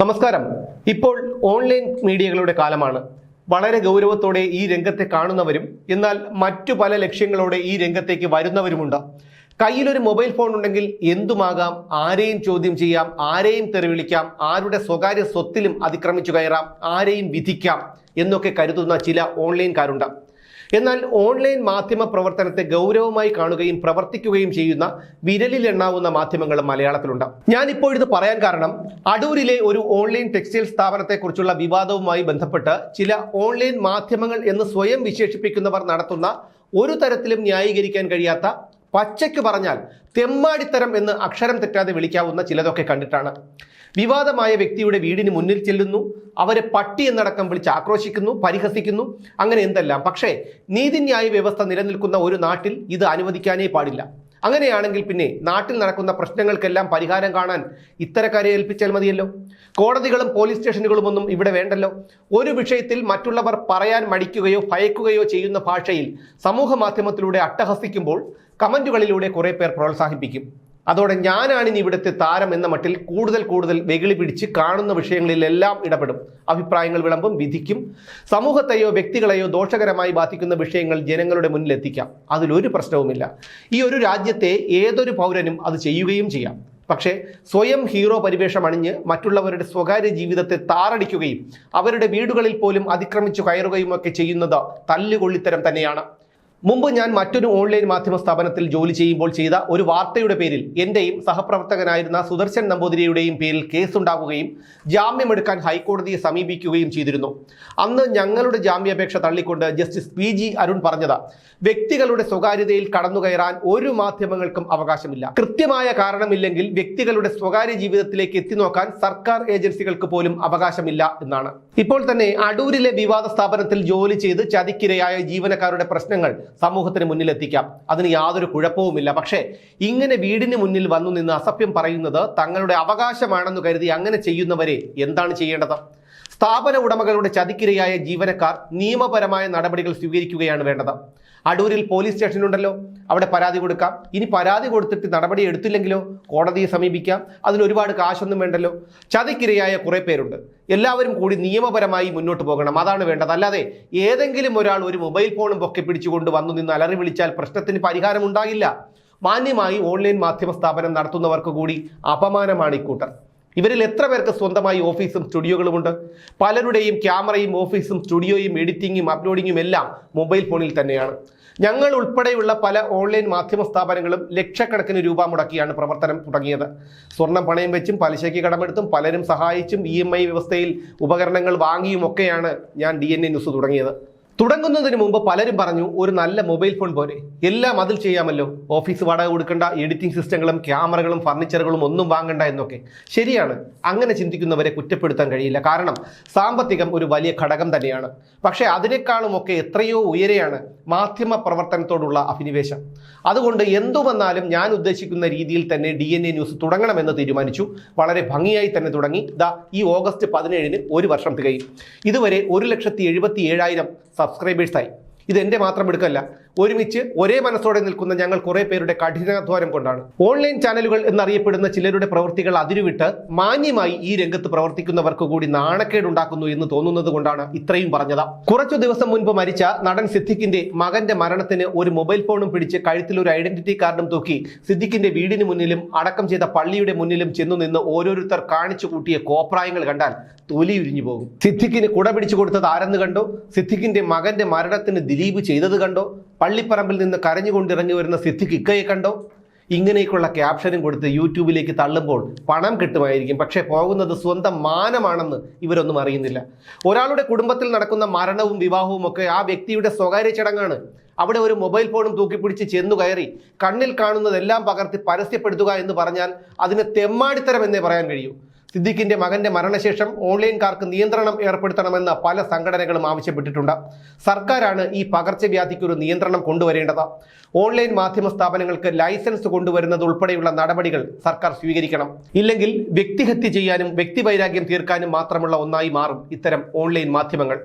നമസ്കാരം. ഇപ്പോൾ ഓൺലൈൻ മീഡിയകളുടെ കാലമാണ്. വളരെ ഗൗരവത്തോടെ ഈ രംഗത്തെ കാണുന്നവരും എന്നാൽ മറ്റു പല ലക്ഷ്യങ്ങളോടെ ഈ രംഗത്തേക്ക് വരുന്നവരുമുണ്ട്. കയ്യിലൊരു മൊബൈൽ ഫോൺ ഉണ്ടെങ്കിൽ എന്തുമാകാം? ആരെയും ചോദ്യം ചെയ്യാം ആരെയും തെറിവിളിക്കാം ആരുടെ സ്വകാര്യ സ്വത്തിലും അതിക്രമിച്ചു കയറാം ആരെയും വിധിക്കാം എന്നൊക്കെ കരുതുന്ന ചില ഓൺലൈൻകാരുണ്ട്. എന്നാൽ ഓൺലൈൻ മാധ്യമ പ്രവർത്തനത്തെ ഗൗരവമായി കാണുകയും പ്രവർത്തിക്കുകയും ചെയ്യുന്ന വിരലിൽ എണ്ണാവുന്ന മാധ്യമങ്ങളും മലയാളത്തിലുണ്ട്. ഞാൻ ഇപ്പോൾ ഇത് പറയാൻ കാരണം അടൂരിലെ ഒരു ഓൺലൈൻ ടെക്സ്റ്റൈൽ സ്ഥാപനത്തെക്കുറിച്ചുള്ള വിവാദവുമായി ബന്ധപ്പെട്ട് ചില ഓൺലൈൻ മാധ്യമങ്ങൾ എന്ന് സ്വയം വിശേഷിപ്പിക്കുന്നവർ നടത്തുന്ന ഒരു തരത്തിലും ന്യായീകരിക്കാൻ കഴിയാത്ത പച്ചയ്ക്ക് പറഞ്ഞാൽ തെമ്മാടിത്തരം എന്ന് അക്ഷരം തെറ്റാതെ വിളിക്കാവുന്ന ചിലതൊക്കെ കണ്ടിട്ടാണ്. വിവാദമായ വ്യക്തിയുടെ വീടിന് മുന്നിൽ ചെല്ലുന്നു. അവരെ പട്ടി എന്നടക്കം വിളിച്ച് ആക്രോശിക്കുന്നു പരിഹസിക്കുന്നു. അങ്ങനെ എന്തെല്ലാം? പക്ഷേ നീതിന്യായ വ്യവസ്ഥ നിലനിൽക്കുന്ന ഒരു നാട്ടിൽ ഇത് അനുവദിക്കാനേ പാടില്ല. അങ്ങനെയാണെങ്കിൽ പിന്നെ നാട്ടിൽ നടക്കുന്ന പ്രശ്നങ്ങൾക്കെല്ലാം പരിഹാരം കാണാൻ ഇത്തരക്കാരെ ഏൽപ്പിച്ചാൽ മതിയല്ലോ. കോടതികളും പോലീസ് സ്റ്റേഷനുകളും ഒന്നും ഇവിടെ വേണ്ടല്ലോ. ഒരു വിഷയത്തിൽ മറ്റുള്ളവർ പറയാൻ മടിക്കുകയോ ഭയക്കുകയോ ചെയ്യുന്ന ഭാഷയിൽ സമൂഹ മാധ്യമത്തിലൂടെ അട്ടഹസിക്കുമ്പോൾ കമന്റുകളിലൂടെ കുറേ പേർ പ്രോത്സാഹിപ്പിക്കും. അതോടെ ഞാനാണിനി ഇവിടുത്തെ താരം എന്ന മട്ടിൽ കൂടുതൽ കൂടുതൽ വെകിളി പിടിച്ച് കാണുന്ന വിഷയങ്ങളിലെല്ലാം ഇടപെടും. അഭിപ്രായങ്ങൾ വിളമ്പും വിധിക്കും. സമൂഹത്തെയോ വ്യക്തികളെയോ ദോഷകരമായി ബാധിക്കുന്ന വിഷയങ്ങൾ ജനങ്ങളുടെ മുന്നിൽ എത്തിക്കാം. അതിലൊരു പ്രശ്നവുമില്ല. ഈ ഒരു രാജ്യത്തെ ഏതൊരു പൗരനും അത് ചെയ്യുകയും ചെയ്യാം. പക്ഷേ സ്വയം ഹീറോ പരിവേഷം അണിഞ്ഞ് മറ്റുള്ളവരുടെ സ്വകാര്യ ജീവിതത്തെ താറടിക്കുകയും അവരുടെ വീടുകളിൽ പോലും അതിക്രമിച്ചു കയറുകയും ഒക്കെ ചെയ്യുന്നത് തല്ലുകൊള്ളിത്തരം തന്നെയാണ്. മുമ്പ് ഞാൻ മറ്റൊരു ഓൺലൈൻ മാധ്യമ സ്ഥാപനത്തിൽ ജോലി ചെയ്യുമ്പോൾ ചെയ്ത ഒരു വാർത്തയുടെ പേരിൽ എന്റെയും സഹപ്രവർത്തകനായിരുന്ന സുദർശൻ നമ്പൂതിരിയുടെയും പേരിൽ കേസുണ്ടാവുകയും ജാമ്യമെടുക്കാൻ ഹൈക്കോടതിയെ സമീപിക്കുകയും ചെയ്തിരുന്നു. അന്ന് ഞങ്ങളുടെ ജാമ്യാപേക്ഷ തള്ളിക്കൊണ്ട് ജസ്റ്റിസ് പി ജി അരുൺ പറഞ്ഞത് വ്യക്തികളുടെ സ്വകാര്യതയിൽ കടന്നുകയറാൻ ഒരു മാധ്യമങ്ങൾക്കും അവകാശമില്ല. കൃത്യമായ കാരണമില്ലെങ്കിൽ വ്യക്തികളുടെ സ്വകാര്യ ജീവിതത്തിലേക്ക് എത്തി നോക്കാൻ സർക്കാർ ഏജൻസികൾക്ക് പോലും അവകാശമില്ല എന്നാണ്. ഇപ്പോൾ തന്നെ അടൂരിലെ വിവാദ സ്ഥാപനത്തിൽ ജോലി ചെയ്ത് ചതിക്കിരയായ ജീവനക്കാരുടെ പ്രശ്നങ്ങൾ സമൂഹത്തിന് മുന്നിലെത്തിക്കാം. അതിന് യാതൊരു കുഴപ്പവുമില്ല. പക്ഷേ ഇങ്ങനെ വീടിന് മുന്നിൽ വന്നു നിന്ന് അസഭ്യം പറയുന്നത് തങ്ങളുടെ അവകാശമാണെന്ന് കരുതി അങ്ങനെ ചെയ്യുന്നവരെ എന്താണ് ചെയ്യേണ്ടത്? സ്ഥാപന ഉടമകളുടെ ചതിക്കിരയായ ജീവനക്കാർ നിയമപരമായ നടപടികൾ സ്വീകരിക്കുകയാണ് വേണ്ടത്. അടൂരിൽ പോലീസ് സ്റ്റേഷനുണ്ടല്ലോ അവിടെ പരാതി കൊടുക്കാം. ഇനി പരാതി കൊടുത്തിട്ട് നടപടി എടുത്തില്ലെങ്കിലോ കോടതിയെ സമീപിക്കാം. അതിന് ഒരുപാട് കാശൊന്നും വേണ്ടല്ലോ. ചതിക്കിരയായ കുറേ പേരുണ്ട്. എല്ലാവരും കൂടി നിയമപരമായി മുന്നോട്ട് പോകണം. അതാണ് വേണ്ടത്. അല്ലാതെ ഏതെങ്കിലും ഒരാൾ ഒരു മൊബൈൽ ഫോണും പൊക്കെ പിടിച്ചുകൊണ്ട് വന്നു നിന്ന് അലറി വിളിച്ചാൽ പ്രശ്നത്തിന് പരിഹാരം ഉണ്ടാകില്ല. മാന്യമായി ഓൺലൈൻ മാധ്യമ സ്ഥാപനം നടത്തുന്നവർക്ക് കൂടി അപമാനമാണ് ഇക്കൂട്ടർ. ഇവരിൽ എത്ര പേർക്ക് സ്വന്തമായി ഓഫീസും സ്റ്റുഡിയോകളുമുണ്ട് പലരുടെയും ക്യാമറയും ഓഫീസും സ്റ്റുഡിയോയും എഡിറ്റിങ്ങും അപ്ലോഡിങ്ങും എല്ലാം മൊബൈൽ ഫോണിൽ തന്നെയാണ്. ഞങ്ങൾ ഉൾപ്പെടെയുള്ള പല ഓൺലൈൻ മാധ്യമ സ്ഥാപനങ്ങളും ലക്ഷക്കണക്കിന് രൂപ മുടക്കിയാണ് പ്രവർത്തനം തുടങ്ങിയത്. സ്വർണം പണയം വെച്ചും പലിശയ്ക്ക് കടമെടുത്തും പലരും സഹായിച്ചും ഇ വ്യവസ്ഥയിൽ ഉപകരണങ്ങൾ വാങ്ങിയുമൊക്കെയാണ് ഞാൻ ഡി ന്യൂസ് തുടങ്ങിയത്. തുടങ്ങുന്നതിന് മുമ്പ് പലരും പറഞ്ഞു ഒരു നല്ല മൊബൈൽ ഫോൺ പോലെ എല്ലാം അതിൽ ചെയ്യാമല്ലോ. ഓഫീസ് വാടക കൊടുക്കേണ്ട എഡിറ്റിംഗ് സിസ്റ്റങ്ങളും ക്യാമറകളും ഫർണിച്ചറുകളും ഒന്നും വാങ്ങണ്ട എന്നൊക്കെ. ശരിയാണ്. അങ്ങനെ ചിന്തിക്കുന്നവരെ കുറ്റപ്പെടുത്താൻ കഴിയില്ല. കാരണം സാമ്പത്തികം ഒരു വലിയ ഘടകം തന്നെയാണ്. പക്ഷേ അതിനേക്കാളും ഒക്കെ എത്രയോ ഉയരെയാണ് മാധ്യമ പ്രവർത്തനത്തോടുള്ള അഭിനിവേശം. അതുകൊണ്ട് എന്തു വന്നാലും ഞാൻ ഉദ്ദേശിക്കുന്ന രീതിയിൽ തന്നെ ഡി എൻ എ ന്യൂസ് തുടങ്ങണമെന്ന് തീരുമാനിച്ചു. വളരെ ഭംഗിയായി തന്നെ തുടങ്ങി. ദാ ഈ ഓഗസ്റ്റ് പതിനേഴിന് ഒരു വർഷം തികയും. ഇതുവരെ ഒരു ലക്ഷത്തി എഴുപത്തി ഏഴായിരം സബ്സ്ക്രൈബേഴ്സായി. ഇത് എന്റെ മാത്രം എടുക്കല്ല ഒരുമിച്ച് ഒരേ മനസ്സോടെ നിൽക്കുന്ന ഞങ്ങൾ കുറെ പേരുടെ കഠിനാധ്വാനം കൊണ്ടാണ്. ഓൺലൈൻ ചാനലുകൾ എന്നറിയപ്പെടുന്ന ചിലരുടെ പ്രവൃത്തികൾ അതിരുവിട്ട് മാന്യമായി ഈ രംഗത്ത് പ്രവർത്തിക്കുന്നവർക്ക് കൂടി നാണക്കേടുണ്ടാക്കുന്നു എന്ന് തോന്നുന്നത് കൊണ്ടാണ് ഇത്രയും പറഞ്ഞത്. കുറച്ചു ദിവസം മുൻപ് മരിച്ച നടൻ സിദ്ദിഖിന്റെ മകന്റെ മരണത്തിന് ഒരു മൊബൈൽ ഫോണും പിടിച്ച് കഴുത്തിൽ ഒരു ഐഡന്റിറ്റി കാർഡും തൂക്കി സിദ്ദിഖിന്റെ വീടിന് മുന്നിലും അടക്കം ചെയ്ത പള്ളിയുടെ മുന്നിലും ചെന്നു നിന്ന് ഓരോരുത്തർ കാണിച്ചു കൂട്ടിയ കോപ്രായങ്ങൾ കണ്ടാൽ തൊലി ഉരിഞ്ഞു പോകും. സിദ്ദിഖിന് കുട പിടിച്ചു കൊടുത്തത് ആരെന്ന് കണ്ടു? സിദ്ദിഖിന്റെ മകന്റെ മരണത്തിന് ദിലീപ് ചെയ്തത് കണ്ടോ? പള്ളിപ്പറമ്പിൽ നിന്ന് കരഞ്ഞുകൊണ്ടിറങ്ങി വരുന്ന സിദ്ധിഖ് ഇക്കയെ കണ്ടോ? ഇങ്ങനെയൊക്കെയുള്ള ക്യാപ്ഷനും കൊടുത്ത് യൂട്യൂബിലേക്ക് തള്ളുമ്പോൾ പണം കിട്ടുമായിരിക്കും. പക്ഷേ പോകുന്നത് സ്വന്തം മാനമാണെന്ന് ഇവരൊന്നും അറിയുന്നില്ല. ഒരാളുടെ കുടുംബത്തിൽ നടക്കുന്ന മരണവും വിവാഹവും ഒക്കെ ആ വ്യക്തിയുടെ സ്വകാര്യ ചടങ്ങാണ്. അവിടെ ഒരു മൊബൈൽ ഫോണും തൂക്കിപ്പിടിച്ച് ചെന്നു കയറി കണ്ണിൽ കാണുന്നതെല്ലാം പകർത്തി പരസ്യപ്പെടുത്തുക എന്ന് പറഞ്ഞാൽ അതിന് തെമ്മാടിത്തരം എന്നേ പറയാൻ കഴിയൂ. സിദ്ദിഖിന്റെ മകന്റെ മരണശേഷം ഓൺലൈൻകാർക്ക് നിയന്ത്രണം ഏർപ്പെടുത്തണമെന്ന് പല സംഘടനകളും ആവശ്യപ്പെട്ടിട്ടുണ്ട്. സർക്കാരാണ് ഈ പകർച്ചവ്യാധിക്ക് ഒരു നിയന്ത്രണം കൊണ്ടുവരേണ്ടത്. ഓൺലൈൻ മാധ്യമ സ്ഥാപനങ്ങൾക്ക് ലൈസൻസ് കൊണ്ടുവരുന്നത് ഉൾപ്പെടെയുള്ള നടപടികൾ സർക്കാർ സ്വീകരിക്കണം. ഇല്ലെങ്കിൽ വ്യക്തിഹത്യ ചെയ്യാനും വ്യക്തിവൈരാഗ്യം തീർക്കാനും മാത്രമുള്ള ഒന്നായി മാറും ഇത്തരം ഓൺലൈൻ മാധ്യമങ്ങൾ.